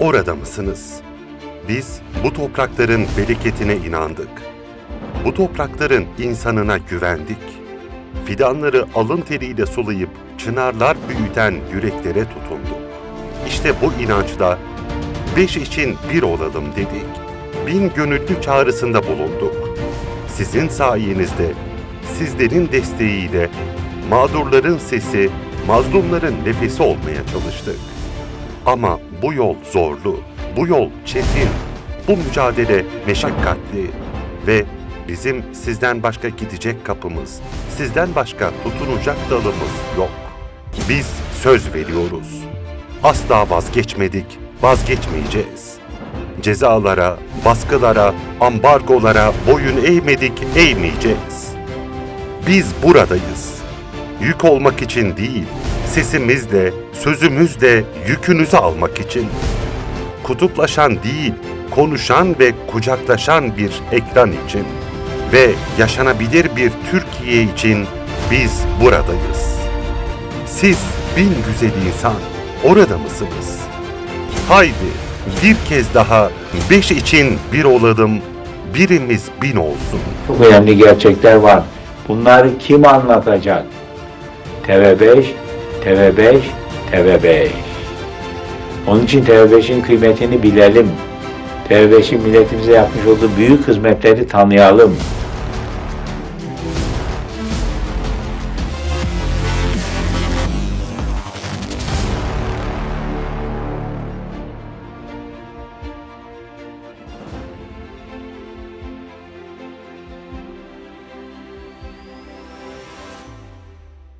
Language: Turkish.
orada mısınız? Biz bu toprakların bereketine inandık. Bu toprakların insanına güvendik. Fidanları alın teriyle sulayıp çınarlar büyüten yüreklere tutunduk. İşte bu inançla beş için bir olalım dedik. Bin gönüllü çağrısında bulunduk. Sizin sayenizde, sizlerin desteğiyle mağdurların sesi, mazlumların nefesi olmaya çalıştık. Ama bu yol zorlu, bu yol çetin, bu mücadele meşakkatli ve bizim sizden başka gidecek kapımız, sizden başka tutunacak dalımız yok. Biz söz veriyoruz. Asla vazgeçmedik, vazgeçmeyeceğiz. Cezalara, baskılara, ambargolara boyun eğmedik, eğmeyeceğiz. Biz buradayız. Yük olmak için değil, sesimizle, sözümüzle yükünüzü almak için. Kutuplaşan değil, konuşan ve kucaklaşan bir ekran için. Ve yaşanabilir bir Türkiye için biz buradayız. Siz bin güzel insan, orada mısınız? Haydi bir kez daha beş için bir olalım, birimiz bin olsun. Çok önemli gerçekler var. Bunları kim anlatacak? TV5, TV5, TV5. Onun için TV5'in kıymetini bilelim. TV5'in milletimize yapmış olduğu büyük hizmetleri tanıyalım.